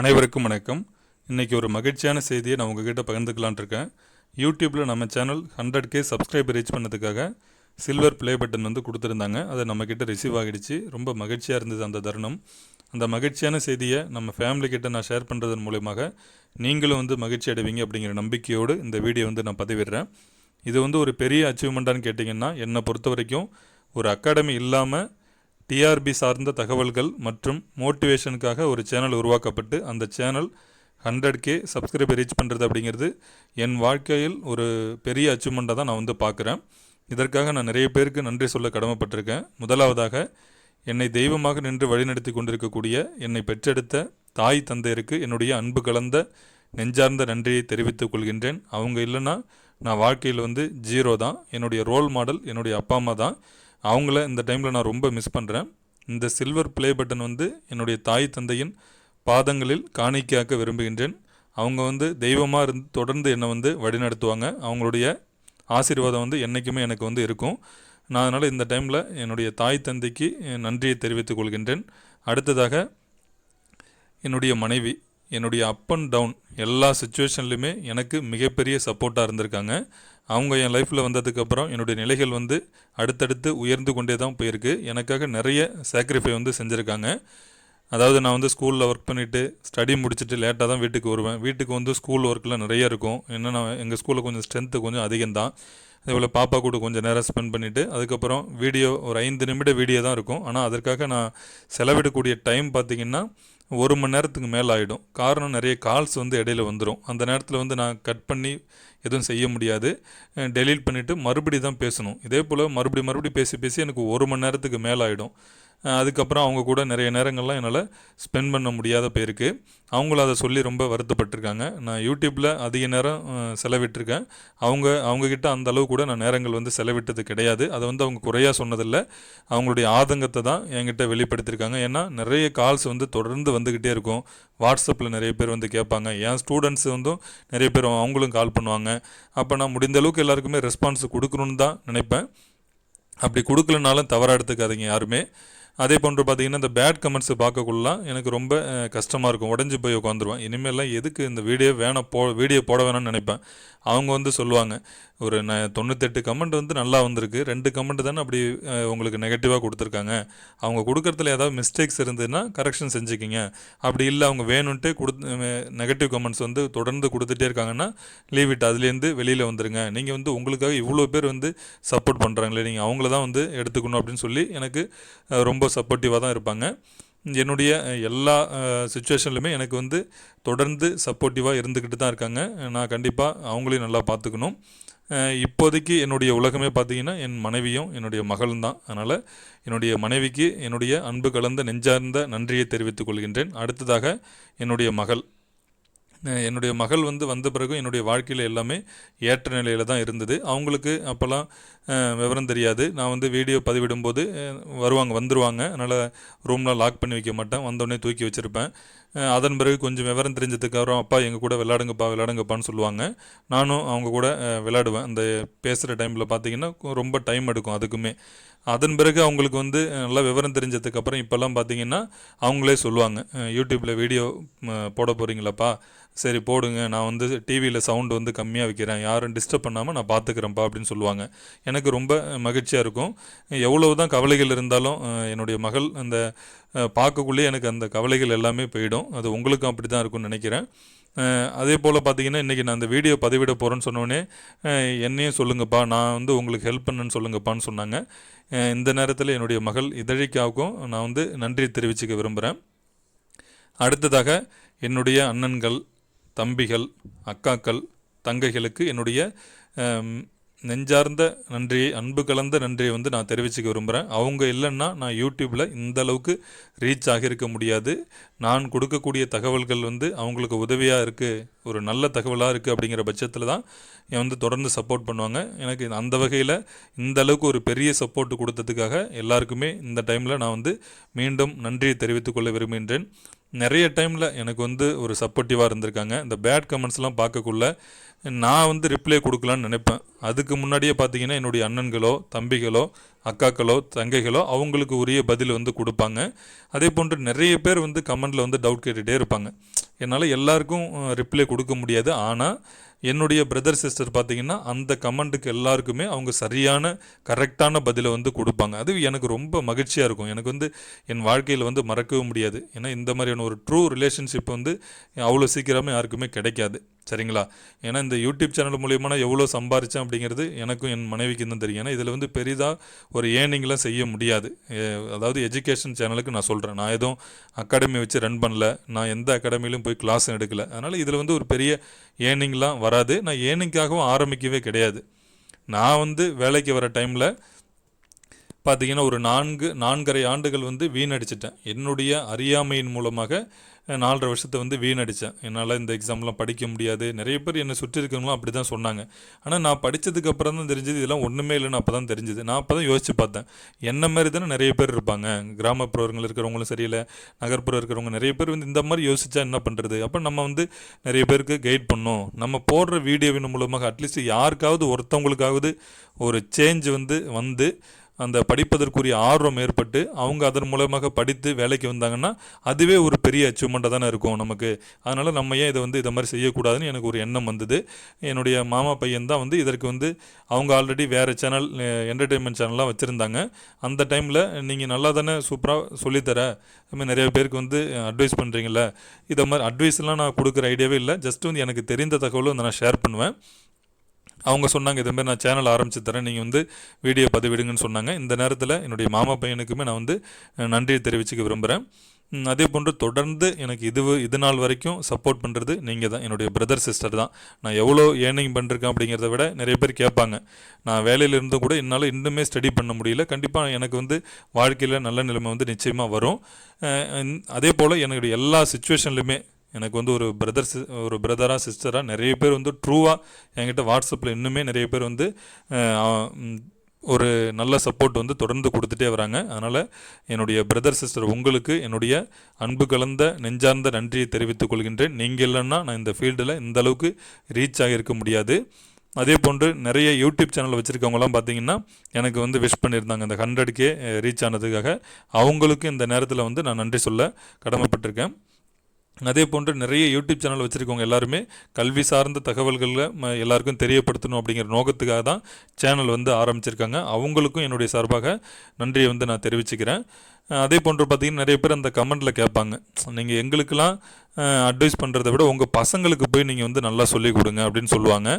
அனைவருக்கும் வணக்கம். இன்றைக்கி ஒரு மகிழ்ச்சியான செய்தியை நான் உங்ககிட்ட பகிர்ந்துக்கலான் இருக்கேன். யூடியூப்பில் நம்ம channel hundred K subscriber reach பண்ணதுக்காக சில்வர் ப்ளே பட்டன் வந்து கொடுத்துருந்தாங்க. அதை நம்மக்கிட்ட ரிசீவ் ஆகிடுச்சு. ரொம்ப மகிழ்ச்சியாக இருந்தது அந்த தருணம். அந்த மகிழ்ச்சியான செய்தியை நம்ம ஃபேமிலி கிட்ட நான் ஷேர் பண்ணுறதன் மூலயமாக நீங்களும் வந்து மகிழ்ச்சி அடைவீங்க அப்படிங்கிற நம்பிக்கையோடு இந்த வீடியோ வந்து நான் பதிவிடுறேன். இது வந்து ஒரு பெரிய அச்சீவ்மெண்ட்டான்னு கேட்டிங்கன்னா என்னை பொறுத்த வரைக்கும் ஒரு அகாடமி இல்லாமல் டிஆர்பி சார்ந்த தகவல்கள் மற்றும் மோட்டிவேஷனுக்காக ஒரு சேனல் உருவாக்கப்பட்டு அந்த channel hundred K subscriber reach பண்ணுறது அப்படிங்கிறது என் வாழ்க்கையில் ஒரு பெரிய அச்சீவ்மெண்ட்டாக தான் நான் வந்து பார்க்குறேன். இதற்காக நான் நிறைய பேருக்கு நன்றி சொல்ல கடமைப்பட்டிருக்கேன். முதலாவதாக என்னை தெய்வமாக நின்று வழிநடத்தி கொண்டிருக்கக்கூடிய என்னை பெற்றெடுத்த தாய் தந்தையருக்கு என்னுடைய அன்பு கலந்த நெஞ்சார்ந்த நன்றியை தெரிவித்துக் கொள்கின்றேன். அவங்க இல்லைன்னா நான் வாழ்க்கையில் வந்து ஜீரோ தான். என்னுடைய ரோல் மாடல் என்னுடைய அப்பா அம்மா தான். அவங்கள இந்த டைமில் நான் ரொம்ப மிஸ் பண்ணுறேன் இந்த சில்வர் ப்ளே பட்டன் வந்து என்னுடைய தாய் தந்தையின் பாதங்களில் காணிக்கையாக்க விரும்புகின்றேன். அவங்க வந்து தெய்வமாக இருந்து தொடர்ந்து என்னை வந்து வழிநடத்துவாங்க. அவங்களுடைய ஆசீர்வாதம் வந்து என்றைக்குமே எனக்கு வந்து இருக்கும். நான் அதனால் இந்த டைமில் என்னுடைய தாய் தந்தைக்கு நன்றியை தெரிவித்துக் கொள்கின்றேன். அடுத்ததாக என்னுடைய மனைவி. என்னுடைய அப் அண்ட் டவுன் எல்லா சுச்சுவேஷன்லையுமே எனக்கு மிகப்பெரிய சப்போர்ட்டாக இருந்திருக்காங்க. அவங்க என் லைஃப்பில் வந்ததுக்கப்புறம் என்னுடைய நிலைகள் வந்து அடுத்தடுத்து உயர்ந்து கொண்டே தான் போயிருக்கு. எனக்காக நிறைய சாக்ரிஃபை வந்து செஞ்சுருக்காங்க. அதாவது நான் வந்து ஸ்கூலில் ஒர்க் பண்ணிவிட்டு ஸ்டடி முடிச்சுட்டு லேட்டாக தான் வீட்டுக்கு வருவேன். வீட்டுக்கு வந்து ஸ்கூல் ஒர்க்கில் நிறைய இருக்கும். என்னென்னா எங்கள் ஸ்கூலில் கொஞ்சம் ஸ்ட்ரென்த்து கொஞ்சம் அதிகம்தான் அதேபோல் பாப்பா கூட கொஞ்சம் நேரம் ஸ்பெண்ட் பண்ணிவிட்டு அதுக்கப்புறம் வீடியோ ஒரு ஐந்து நிமிட வீடியோ தான் இருக்கும். ஆனால் அதற்காக நான் செலவிடக்கூடிய டைம் பார்த்திங்கன்னா ஒரு மணி நேரத்துக்கு மேலே ஆகிடும் காரணம் நிறைய கால்ஸ் வந்து இடையில வந்துடும் அந்த நேரத்தில் வந்து நான் கட் பண்ணி எதுவும் செய்ய முடியாது. டெலீட் பண்ணிவிட்டு மறுபடி தான் பேசணும். இதே போல் மறுபடி மறுபடி பேசி பேசி எனக்கு ஒரு மணி நேரத்துக்கு மேலே ஆகிடும் அதுக்கப்புறம் அவங்க கூட நிறைய நேரங்கள்லாம் என்னால் ஸ்பெண்ட் பண்ண முடியாத போயிருக்கு அவங்களும் அதை சொல்லி ரொம்ப வருத்தப்பட்டிருக்காங்க. நான் யூடியூப்பில் அதிக நேரம் செலவிட்டிருக்கேன். அவங்க அவங்கக்கிட்ட அந்த அளவு கூட நான் நேரங்கள் வந்து செலவிட்டது கிடையாது. அதை வந்து அவங்க குறையாக சொன்னதில்லை. அவங்களுடைய ஆதங்கத்தை தான் என்கிட்ட வெளிப்படுத்தியிருக்காங்க ஏன்னா நிறைய கால்ஸ் வந்து தொடர்ந்து வந்துக்கிட்டே இருக்கும். வாட்ஸ்அப்பில் நிறைய பேர் வந்து கேட்பாங்க. என் ஸ்டூடெண்ட்ஸ் வந்து நிறைய பேர் அவங்களும் கால் பண்ணுவாங்க. அப்போ நான் முடிந்த அளவுக்கு எல்லாருக்குமே ரெஸ்பான்ஸ் கொடுக்கணுன்னு தான் நினைப்பேன். அப்படி கொடுக்கலனாலும் தவறாக எடுத்துக்காதீங்க யாருமே. அதே போன்று பார்த்தீங்கன்னா இந்த பேட் கமெண்ட்ஸை பார்க்கக்குள்ளலாம் எனக்கு ரொம்ப கஷ்டமாக இருக்கும். உடஞ்சி போய் உட்காந்துருவேன் இனிமேல்லாம் எதுக்கு இந்த வீடியோ வேணாம் போ வீடியோ போட வேணாம்னு நினைப்பேன். அவங்க வந்து சொல்லுவாங்க ஒரு ந தொண்ணூத்தெட்டு கமெண்ட் வந்து நல்லா வந்திருக்கு. ரெண்டு கமெண்ட் தானே அப்படி உங்களுக்கு நெகட்டிவாக கொடுத்துருக்காங்க. அவங்க கொடுக்குறதுல ஏதாவது மிஸ்டேக்ஸ் இருந்ததுன்னா கரெக்ஷன் செஞ்சுக்கிங்க. அப்படி இல்லை அவங்க வேணும்ன்ட்டு கொடு நெகட்டிவ் கமெண்ட்ஸ் வந்து தொடர்ந்து கொடுத்துட்டே இருக்காங்கன்னா லீவ் இட் அதுலேருந்து வெளியில் வந்துடுங்க நீங்கள் வந்து உங்களுக்காக இவ்வளோ பேர் வந்து சப்போர்ட் பண்ணுறாங்களே நீங்கள் அவங்கள தான் வந்து எடுத்துக்கணும் அப்படின்னு சொல்லி எனக்கு ரொம்ப ரொம்ப சப்போர்ட்டிவாக தான் இருப்பாங்க. என்னுடைய எல்லா சுச்சுவேஷன்லையுமே எனக்கு வந்து தொடர்ந்து சப்போர்ட்டிவாக இருந்துக்கிட்டு தான் இருக்காங்க. நான் கண்டிப்பாக அவங்களையும் நல்லா பார்த்துக்கணும். இப்போதைக்கு என்னுடைய உலகமே பார்த்தீங்கன்னா என் மனைவியும் என்னுடைய மகளும் தான். அதனால் என்னுடைய மனைவிக்கு என்னுடைய அன்பு கலந்த நெஞ்சார்ந்த நன்றியை தெரிவித்துக் கொள்கின்றேன். அடுத்ததாக என்னுடைய மகள். என்னுடைய மகள் வந்து வந்த பிறகு என்னுடைய வாழ்க்கையில் எல்லாமே ஏற்ற நிலையில் தான் இருந்தது. அவங்களுக்கு அப்போல்லாம் விவரம் தெரியாது. நான் வந்து வீடியோ பதிவிடும்போது வருவாங்க வந்துடுவாங்க அதனால் ரூம்லாம் லாக் பண்ணி வைக்க மாட்டேன். வந்தோடனே தூக்கி வச்சுருப்பேன். அதன் பிறகு கொஞ்சம் விவரம் தெரிஞ்சதுக்கப்புறம் அப்பா எங்கள் கூட விளாடுங்கப்பா விளாடுங்கப்பான்னு சொல்லுவாங்க. நானும் அவங்க கூட விளாடுவேன் அந்த பேசுகிற டைமில் பார்த்தீங்கன்னா ரொம்ப டைம் எடுக்கும் அதுக்குமே. அதன் பிறகு அவங்களுக்கு வந்து நல்லா விவரம் தெரிஞ்சதுக்கப்புறம் இப்போல்லாம் பார்த்தீங்கன்னா அவங்களே சொல்லுவாங்க. யூடியூப்பில் வீடியோ போட போகிறீங்களாப்பா சரி போடுங்க. நான் வந்து டிவியில் சவுண்டு வந்து கம்மியாக வைக்கிறேன். யாரும் டிஸ்டர்ப் பண்ணாமல் நான் பார்த்துக்கிறேன்ப்பா அப்படின்னு சொல்லுவாங்க. எனக்கு ரொம்ப மகிழ்ச்சியாக இருக்கும். எவ்வளவு தான் கவலைகள் இருந்தாலும் என்னுடைய மகள் அந்த பார்க்கக்குள்ளேயே எனக்கு அந்த கவலைகள் எல்லாமே போயிடும். அது உங்களுக்கும் அப்படி தான் இருக்கும்னு நினைக்கிறேன். அதே போல் பார்த்தீங்கன்னா இன்றைக்கி நான் அந்த வீடியோ பதிவிட போகிறேன்னு சொன்னோடனே என்னையும் சொல்லுங்கப்பா நான் வந்து உங்களுக்கு ஹெல்ப் பண்ணுன்னு சொல்லுங்கப்பான்னு சொன்னாங்க. இந்த நேரத்தில் என்னுடைய மகள் இதழிக்காவுக்கும் நான் வந்து நன்றி தெரிவிச்சுக்க விரும்புகிறேன் அடுத்ததாக என்னுடைய அண்ணன்கள் தம்பிகள் அக்காக்கள் தங்கைகளுக்கு என்னுடைய நெஞ்சார்ந்த நன்றியை அன்பு கலந்த நன்றியை வந்து நான் தெரிவிச்சுக்க விரும்புகிறேன் அவங்க இல்லைன்னா நான் யூடியூப்பில் இந்த அளவுக்கு ரீச் ஆகியிருக்க முடியாது. நான் கொடுக்கக்கூடிய தகவல்கள் வந்து அவங்களுக்கு உதவியாக இருக்குது ஒரு நல்ல தகவலாக இருக்குது அப்படிங்கிற பட்சத்தில் தான் என் வந்து தொடர்ந்து சப்போர்ட் பண்ணுவாங்க. எனக்கு அந்த வகையில் இந்த அளவுக்கு ஒரு பெரிய சப்போர்ட் கொடுத்ததுக்காக எல்லாருக்குமே இந்த டைமில் நான் வந்து மீண்டும் நன்றியை தெரிவித்துக்கொள்ள விரும்புகின்றேன். நிறைய டைமில் எனக்கு வந்து ஒரு சப்போர்ட்டிவாக இருந்திருக்காங்க. இந்த பேட் கமெண்ட்ஸ்லாம் பார்க்கக்குள்ள நான் வந்து ரிப்ளை கொடுக்கலான்னு நினைப்பேன். அதுக்கு முன்னாடியே பார்த்தீங்கன்னா என்னுடைய அண்ணன்களோ தம்பிகளோ அக்காக்களோ தங்கைகளோ அவங்களுக்கு உரிய பதில் வந்து கொடுப்பாங்க. அதே போன்று நிறைய பேர் வந்து கமெண்டில் வந்து டவுட் கேட்டுகிட்டே இருப்பாங்க. என்னால் எல்லாருக்கும் ரிப்ளை கொடுக்க முடியாது. ஆனால் என்னுடைய பிரதர் சிஸ்டர் பார்த்தீங்கன்னா அந்த கமெண்ட்டுக்கு எல்லாருக்குமே அவங்க சரியான கரெக்டான பதிலை வந்து கொடுப்பாங்க. அது எனக்கு ரொம்ப மகிழ்ச்சியாக இருக்கும். எனக்கு வந்து என் வாழ்க்கையில் வந்து மறக்கவும் முடியாது. ஏன்னா இந்த மாதிரியான ஒரு ட்ரூ ரிலேஷன்ஷிப் வந்து அவ்வளோ சீக்கிரமே யாருக்குமே கிடைக்காது. சரிங்களா? ஏன்னா இந்த யூடியூப் சேனல் மூலியமாக நான் எவ்வளோ சம்பாரித்தேன் அப்படிங்கிறது எனக்கும் என் மனைவிக்கு தான் தெரியும். ஏன்னா இதில் வந்து பெரிதாக ஒரு ஏர்னிங்லாம் செய்ய முடியாது. அதாவது எஜுகேஷன் சேனலுக்கு நான் சொல்கிறேன் நான் எதுவும் அகாடமி வச்சு ரன் பண்ணல. நான் எந்த அகாடமிலையும் போய் கிளாஸும் எடுக்கல. அதனால் இதில் வந்து ஒரு பெரிய ஏர்னிங்லாம் வராது. நான் ஏர்னிங்காகவும் ஆரம்பிக்கவே கிடையாது. நான் வந்து வேலைக்கு வர டைமில் பார்த்திங்கன்னா ஒரு நான்கு நான்கரை ஆண்டுகள் வந்து வீணடிச்சிட்டேன். என்னுடைய அறியாமையின் மூலமாக நாலரை வருஷத்தை வந்து வீணடித்தேன் என்னால் இந்த எக்ஸாம்லாம் படிக்க முடியாது. நிறைய பேர் என்னை சுற்றி இருக்கிறவங்களும் அப்படி தான் சொன்னாங்க. ஆனால் நான் படித்ததுக்கப்புறம் தான் தெரிஞ்சது இதெல்லாம் ஒன்றுமே இல்லைன்னு அப்போ தான் தெரிஞ்சுது. நான் அப்போ தான் யோசிச்சு பார்த்தேன். என்ன மாதிரி தானே நிறைய பேர் இருப்பாங்க. கிராமப்புறங்கள் இருக்கிறவங்களும் சரியில்லை நகர்ப்புறம் இருக்கிறவங்க நிறைய பேர் வந்து இந்த மாதிரி யோசிச்சா என்ன பண்ணுறது அப்போ நம்ம வந்து நிறைய பேருக்கு கைட் பண்ணோம் நம்ம போடுற வீடியோவின் மூலமாக அட்லீஸ்ட் யாருக்காவது ஒருத்தவங்களுக்காவது ஒரு சேஞ்ச் வந்து வந்து அந்த படிப்பதற்குரிய ஆர்வம் ஏற்பட்டு அவங்க அதன் மூலமாக படித்து வேலைக்கு வந்தாங்கன்னா அதுவே ஒரு பெரிய அச்சீவ்மெண்ட்டாக தானே இருக்கும் நமக்கு. அதனால் நம்ம ஏன் இதை வந்து இதை மாதிரி செய்யக்கூடாதுன்னு எனக்கு ஒரு எண்ணம் வந்தது. என்னுடைய மாமா பையன் தான் வந்து இதற்கு வந்து அவங்க ஆல்ரெடி வேறு சேனல் என்டர்டெயின்மெண்ட் சேனல்லாம் வச்சுருந்தாங்க. அந்த டைமில் நீங்கள் நல்லா தானே சூப்பராக சொல்லித்தர. அது மாதிரி நிறைய பேருக்கு வந்து அட்வைஸ் பண்ணுறீங்கள இதை மாதிரி அட்வைஸ்லாம் நான் கொடுக்குற ஐடியாவே இல்லை. ஜஸ்ட் வந்து எனக்கு தெரிந்த தகவலும் வந்து நான் ஷேர் பண்ணுவேன். அவங்க சொன்னாங்க இதே மாதிரி நான் சேனல் ஆரம்பித்து தரேன் நீங்கள் வந்து வீடியோ பதிவிடுங்கன்னு சொன்னாங்க. இந்த நேரத்தில் என்னுடைய மாமா பையனுக்குமே நான் வந்து நன்றி நன்றியை தெரிவிச்சுக்க விரும்புகிறேன் அதே போன்று தொடர்ந்து எனக்கு இது இது நாள் வரைக்கும் சப்போர்ட் பண்ணுறது நீங்கள் தான் என்னுடைய பிரதர் சிஸ்டர் தான். நான் எவ்வளோ ஏர்னிங் பண்ணிருக்கேன் அப்படிங்கிறத விட நிறைய பேர் கேட்பாங்க. நான் வேலையில் இருந்தும் கூட என்னால் இன்னுமே ஸ்டடி பண்ண முடியல. கண்டிப்பாக எனக்கு வந்து வாழ்க்கையில் நல்ல நிலைமை வந்து நிச்சயமாக வரும். அதே போல் என்னுடைய எல்லா சுச்சுவேஷன்லையுமே எனக்கு வந்து ஒரு பிரதர் ஒரு பிரதராக சிஸ்டராக நிறைய பேர் வந்து ட்ரூவாக என்கிட்ட வாட்ஸ்அப்பில் இன்னுமே நிறைய பேர் வந்து ஒரு நல்ல சப்போர்ட் வந்து தொடர்ந்து கொடுத்துட்டே வராங்க. அதனால் என்னுடைய பிரதர் சிஸ்டர் உங்களுக்கு என்னுடைய அன்பு கலந்த நெஞ்சார்ந்த நன்றியை தெரிவித்துக் கொள்கின்றேன். நீங்கள் இல்லைன்னா நான் இந்த ஃபீல்டில் இந்த அளவுக்கு ரீச் ஆகியிருக்க முடியாது. அதே போன்று நிறைய யூடியூப் சேனல் வச்சுருக்கவங்களாம் பார்த்தீங்கன்னா எனக்கு வந்து விஷ் பண்ணியிருந்தாங்க. இந்த ஹண்ட்ரட்கே ரீச் ஆனதுக்காக அவங்களுக்கு இந்த நேரத்தில் வந்து நான் நன்றி சொல்ல கடமைப்பட்டிருக்கேன். அதே போன்று நிறைய யூடியூப் சேனல் வச்சுருக்கவங்க எல்லாருமே கல்வி சார்ந்த தகவல்களில் ம- எல்லாருக்கும் தெரியப்படுத்தணும் அப்படிங்கிற நோக்கத்துக்காக தான் சேனல் வந்து ஆரம்பிச்சிருக்காங்க. அவங்களுக்கும் என்னுடைய சார்பாக நன்றியை வந்து நான் தெரிவிச்சுக்கிறேன். அதே போன்று பார்த்திங்கன்னா நிறைய பேர் அந்த கமெண்ட்டில் கேட்பாங்க. நீங்கள் எங்களுக்கெல்லாம் அட்வைஸ் பண்ணுறத விட உங்கள் பசங்களுக்கு போய் நீங்கள் வந்து நல்லா சொல்லிக் கொடுங்க அப்படின்னு சொல்லுவாங்க.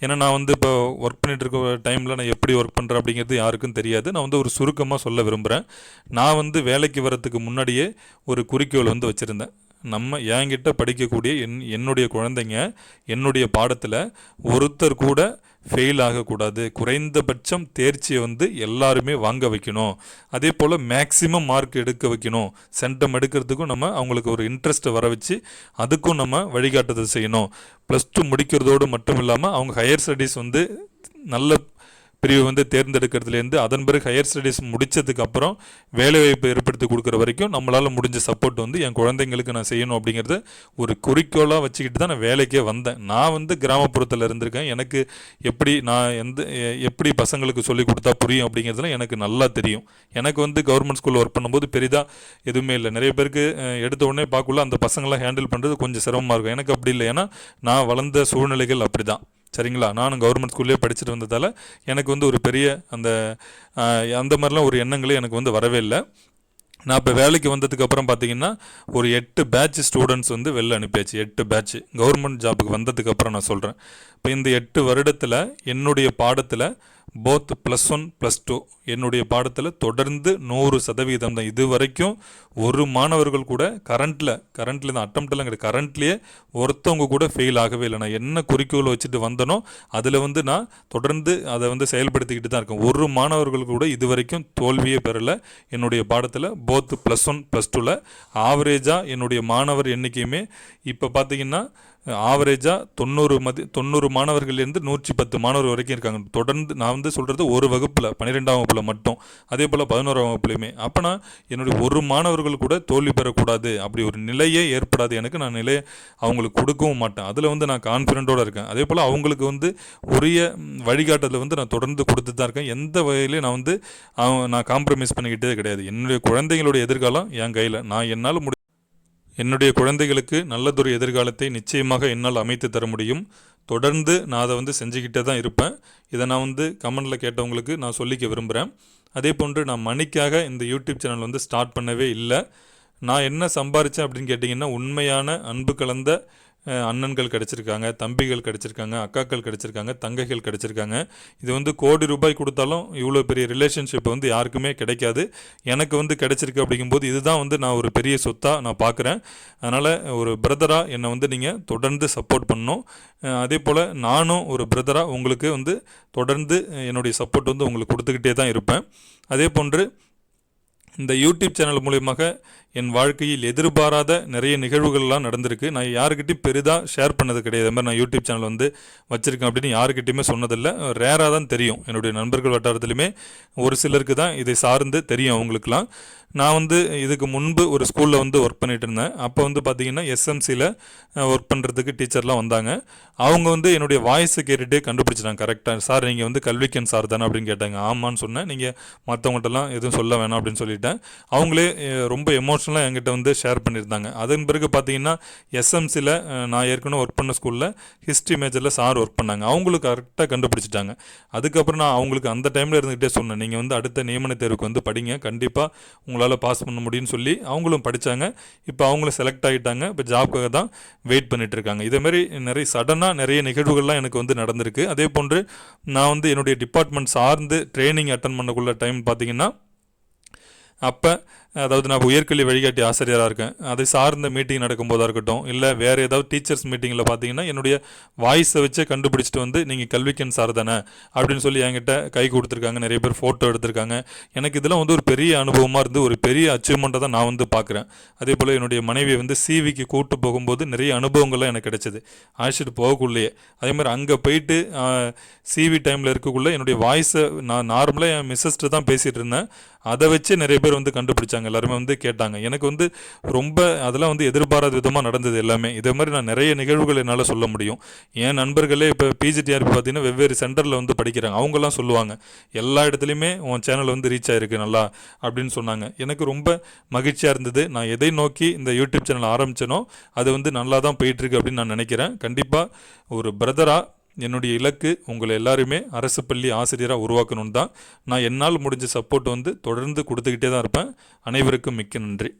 ஏன்னா நான் வந்து இப்போ ஒர்க் பண்ணிகிட்டு இருக்க டைமில் நான் எப்படி ஒர்க் பண்ணுறேன் அப்படிங்கிறது யாருக்கும் தெரியாது. நான் வந்து ஒரு சுருக்கமாக சொல்ல விரும்புகிறேன் நான் வந்து வேலைக்கு வரத்துக்கு முன்னாடியே ஒரு குறிக்கோள் வந்து வச்சுருந்தேன். நம்ம என்கிட்ட படிக்கக்கூடிய என் என்னுடைய குழந்தைங்க என்னுடைய பாடத்தில் ஒருத்தர் கூட ஃபெயில் ஆகக்கூடாது. குறைந்தபட்சம் தேர்ச்சியை வந்து எல்லாருமே வாங்க வைக்கணும். அதே போல் மேக்ஸிமம் மார்க் எடுக்க வைக்கணும். சென்டம் எடுக்கிறதுக்கும் நம்ம அவங்களுக்கு ஒரு இன்ட்ரெஸ்ட்டை வர வச்சு அதுக்கும் நம்ம வழிகாட்டுதல் செய்யணும். ப்ளஸ் டூ முடிக்கிறதோடு மட்டும் இல்லாமல் அவங்க ஹையர் ஸ்டடீஸ் வந்து நல்ல பிரிவு வந்து தேர்ந்தெடுக்கிறதுலேருந்து அதன் பிறகு ஹையர் ஸ்டடீஸ் முடித்ததுக்கப்புறம் வேலைவாய்ப்பு ஏற்படுத்தி கொடுக்குற வரைக்கும் நம்மளால் முடிஞ்ச சப்போர்ட் வந்து என் குழந்தைங்களுக்கு நான் செய்யணும் அப்படிங்கிறத ஒரு குறிக்கோளாக வச்சுக்கிட்டு தான் நான் வேலைக்கே வந்தேன். நான் வந்து கிராமப்புறத்தில் இருந்திருக்கேன். எனக்கு எப்படி நான் எந்த எ- எப்படி பசங்களுக்கு சொல்லி கொடுத்தா புரியும் அப்படிங்கிறதுலாம் எனக்கு நல்லா தெரியும். எனக்கு வந்து கவர்மெண்ட் ஸ்கூல் ஒர்க் பண்ணும்போது பெரிதாக எதுவுமே இல்லை. நிறைய பேருக்கு எடுத்த உடனே பார்க்கல அந்த பசங்களாம் ஹேண்டில் பண்ணுறது கொஞ்சம் சிரமமாக இருக்கும். எனக்கு அப்படி இல்லை. ஏன்னா நான் வளர்ந்த சூழ்நிலைகள் அப்படி தான் சரிங்களா? நானும் கவர்மெண்ட் ஸ்கூல்லேயே படிச்சுட்டு வந்ததால் எனக்கு வந்து ஒரு பெரிய அந்த அந்த மாதிரிலாம் ஒரு எண்ணங்களே எனக்கு வந்து வரவே இல்லை. நான் இப்போ வேலைக்கு வந்ததுக்கப்புறம் பார்த்தீங்கன்னா ஒரு எட்டு பேட்ச் ஸ்டூடெண்ட்ஸ் வந்து வெளில அனுப்பியாச்சு. எட்டு பேட்ச் கவர்மெண்ட் ஜாபுக்கு வந்ததுக்கப்புறம் நான் சொல்கிறேன் இப்போ இந்த எட்டு வருடத்தில் என்னுடைய பாடத்தில் both plus one plus two என்னுடைய பாடத்தில் தொடர்ந்து நூறு சதவீதம் தான். இது வரைக்கும் ஒரு மாணவர்கள் கூட கரண்ட்டில் கரண்ட்டில் தான் அட்டம்ப்டெல்லாம் கிடையாது. கரண்ட்லேயே ஒருத்தவங்க கூட ஃபெயில் ஆகவே இல்லை. நான் என்ன குறிக்கோள் வச்சுட்டு வந்தனோ அதில் வந்து நான் தொடர்ந்து அதை வந்து செயல்படுத்திக்கிட்டு தான் இருக்கேன். ஒரு மாணவர்கள் கூட இது வரைக்கும் தோல்வியே பெறலை. என்னுடைய பாடத்தில் போத் ப்ளஸ் ஒன் ப்ளஸ் டூவில் ஆவரேஜாக என்னுடைய மாணவர் எண்ணிக்கையுமே இப்போ பார்த்தீங்கன்னா ஆவரேஜாக தொண்ணூறு மதி தொண்ணூறு மாணவர்கள்லேருந்து நூற்றி பத்து மாணவர் வரைக்கும் இருக்காங்க. தொடர்ந்து நான் வந்து சொல்கிறது ஒரு வகுப்பில் பன்னிரெண்டாம் வகுப்பில் மட்டும். அதே போல் பதினோராம் வகுப்புலையுமே. அப்போனா என்னுடைய ஒரு மாணவர்கள் கூட தோல்வி பெறக்கூடாது அப்படி ஒரு நிலையே ஏற்படாது எனக்கு. நான் நிலையை அவங்களுக்கு கொடுக்கவும் மாட்டேன். அதில் வந்து நான் கான்ஃபிடென்ட்டோடு இருக்கேன். அதே போல் அவங்களுக்கு வந்து உரிய வழிகாட்டுதல் வந்து நான் தொடர்ந்து கொடுத்து தான் இருக்கேன். எந்த வகையிலையும் நான் வந்து நான் காம்ப்ரமைஸ் பண்ணிக்கிட்டே கிடையாது. என்னுடைய குழந்தைங்களுடைய எதிர்காலம் என் கையில். நான் என்னால் முடி என்னுடைய குழந்தைகளுக்கு நல்லதொரு எதிர்காலத்தை நிச்சயமாக என்னால் அமைத்து தர முடியும். தொடர்ந்து நான் அதை வந்து செஞ்சுக்கிட்டே தான் இருப்பேன். இதை நான் வந்து கமெண்டில் கேட்டவங்களுக்கு நான் சொல்லிக்க விரும்புகிறேன் அதே போன்று நான் மணிக்காக இந்த யூடியூப் சேனல் வந்து ஸ்டார்ட் பண்ணவே இல்லை. நான் என்ன சம்பாரித்தேன் அப்படின்னு கேட்டிங்கன்னா உண்மையான அன்பு கலந்த அண்ணன்கள் கிடச்சிருக்காங்க தம்பிகள் கிடச்சிருக்காங்க அக்காக்கள் கிடச்சிருக்காங்க தங்கைகள் கிடச்சிருக்காங்க. இது வந்து கோடி ரூபாய் கொடுத்தாலும் இவ்வளோ பெரிய ரிலேஷன்ஷிப் வந்து யாருக்குமே கிடைக்காது. எனக்கு வந்து கிடச்சிருக்கு அப்படிங்கும்போது இதுதான் வந்து நான் ஒரு பெரிய சொத்தாக நான் பார்க்குறேன் அதனால் ஒரு பிரதராக என்னை வந்து நீங்கள் தொடர்ந்து சப்போர்ட் பண்ணணும். அதே போல் நானும் ஒரு பிரதராக உங்களுக்கு வந்து தொடர்ந்து என்னுடைய சப்போர்ட் வந்து உங்களுக்கு கொடுத்துக்கிட்டே தான் இருப்பேன். அதே போன்று இந்த யூடியூப் சேனல் மூலியமாக என் வாழ்க்கையில் எதிர்பாராத நிறைய நிகழ்வுகள்லாம் நடந்திருக்கு. நான் யாருக்கிட்டையும் பெரிதாக ஷேர் பண்ணது கிடையாது. அது மாதிரி நான் யூடியூப் சேனல் வந்து வச்சுருக்கேன் அப்படின்னு யாருக்கிட்டையுமே சொன்னதில்லை. ரேராக தான் தெரியும். என்னுடைய நண்பர்கள் வட்டாரத்துலையுமே ஒரு சிலருக்கு தான் இதை சார்ந்து தெரியும் அவங்களுக்குலாம் நான் வந்து இதுக்கு முன்பு ஒரு ஸ்கூலில் வந்து ஒர்க் பண்ணிகிட்டு இருந்தேன். அப்போ வந்து பார்த்திங்கன்னா எஸ்எம்சியில் ஒர்க் பண்ணுறதுக்கு டீச்சர்லாம் வந்தாங்க. அவங்க வந்து என்னுடைய வாய்ஸை கேட்டுகிட்டே கண்டுபிடிச்சிட்டாங்க. கரெக்டாக சார் நீங்கள் வந்து கல்விக்கன் சார் தானே? அப்படின்னு கேட்டாங்க. ஆமான்னு சொன்னேன். நீங்கள் மற்றவங்கள்ட்டலாம் எதுவும் சொல்ல வேணாம் அப்படின்னு சொல்லிட்டேன். அவங்களே ரொம்ப எமோஷன் எமோஷ்னலாக என்கிட்ட வந்து ஷேர் பண்ணியிருந்தாங்க. அதன் பிறகு பார்த்தீங்கன்னா எஸ்எம்சியில் நான் ஏற்கனவே ஒர்க் பண்ண ஸ்கூலில் ஹிஸ்ட்ரி மேஜரில் சார் ஒர்க் பண்ணாங்க. அவங்களுக்கு கரெக்டாக கண்டுபிடிச்சிட்டாங்க. அதுக்கப்புறம் நான் அவங்களுக்கு அந்த டைமில் இருந்துகிட்டே சொன்னேன். நீங்கள் வந்து அடுத்த நியமன தேர்வுக்கு வந்து படிங்க. கண்டிப்பாக உங்களால் பாஸ் பண்ண முடியும்னு சொல்லி அவங்களும் படித்தாங்க இப்போ அவங்களும் செலக்ட் ஆகிட்டாங்க. இப்போ ஜாப்க்காக தான் வெயிட் பண்ணிகிட்ருக்காங்க இருக்காங்க. இதேமாரி நிறைய சடனாக நிறைய நிகழ்வுகள்லாம் எனக்கு வந்து நடந்திருக்கு. அதே போன்று நான் வந்து என்னுடைய டிபார்ட்மெண்ட் சார்ந்து ட்ரைனிங் அட்டன் பண்ணக்குள்ள டைம் பார்த்தீங்கன்னா அப்போ அதாவது நான் உயர்கல்வி வழிகாட்டி ஆசிரியராக இருக்கேன். அதை சார்ந்த மீட்டிங் நடக்கும்போதாக இருக்கட்டும் இல்லை வேறு ஏதாவது டீச்சர்ஸ் மீட்டிங்கில் பார்த்தீங்கன்னா என்னுடைய வாய்ஸை வச்சே கண்டுபிடிச்சிட்டு வந்து நீங்கள் கல்விக்கன் சார் தானே அப்படின்னு சொல்லி என்கிட்ட கை கொடுத்துருக்காங்க. நிறைய பேர் ஃபோட்டோ எடுத்திருக்காங்க. எனக்கு இதெல்லாம் வந்து ஒரு பெரிய அனுபவமாக இருந்து ஒரு பெரிய அச்சீவ்மெண்ட்டை தான் நான் வந்து பார்க்குறேன் அதே போல் என்னுடைய மனைவியை வந்து சிவிக்கு கூட்டு போகும்போது நிறைய அனுபவங்கள்லாம் எனக்கு கிடைச்சது. அழைச்சிட்டு போகக்குள்ளேயே. அதே மாதிரி அங்கே போயிட்டு சிவி டைமில் இருக்கக்குள்ளே என்னுடைய வாய்ஸை நான் நார்மலாக என் மிஸ்ஸஸ்ட்டு தான் பேசிகிட்டு இருந்தேன். அதை வச்சு நிறைய பேர் வந்து கண்டுபிடிச்சாங்க. எல்லாருமே வந்து கேட்டாங்க. எனக்கு வந்து ரொம்ப அதெல்லாம் வந்து எதிர்பாராத விதமாக நடந்தது எல்லாமே. இதே மாதிரி நான் நிறைய நிகழ்வுகள் என்னால் சொல்ல முடியும். என் நண்பர்களே இப்போ பிஜிடிஆர் பார்த்தீங்கன்னா வெவ்வேறு சென்டரில் வந்து படிக்கிறாங்க. அவங்கெல்லாம் சொல்லுவாங்க எல்லா இடத்துலையுமே உன் சேனல் வந்து ரீச் ஆயிருக்கு நல்லா அப்படின்னு சொன்னாங்க. எனக்கு ரொம்ப மகிழ்ச்சியாக இருந்தது. நான் எதை நோக்கி இந்த யூடியூப் சேனல் ஆரம்பித்தேனோ அது வந்து நல்லா தான் போயிட்டுருக்கு அப்படின்னு நான் நினைக்கிறேன். கண்டிப்பாக ஒரு பிரதராக என்னுடைய இலக்கு உங்களை எல்லாருமே அரசு பள்ளி ஆசிரியராக உருவாக்கணும்னு தான். நான் என்னால் முடிஞ்ச சப்போர்ட் வந்து தொடர்ந்து கொடுத்துக்கிட்டே தான் இருப்பேன். அனைவருக்கும் மிக்க நன்றி.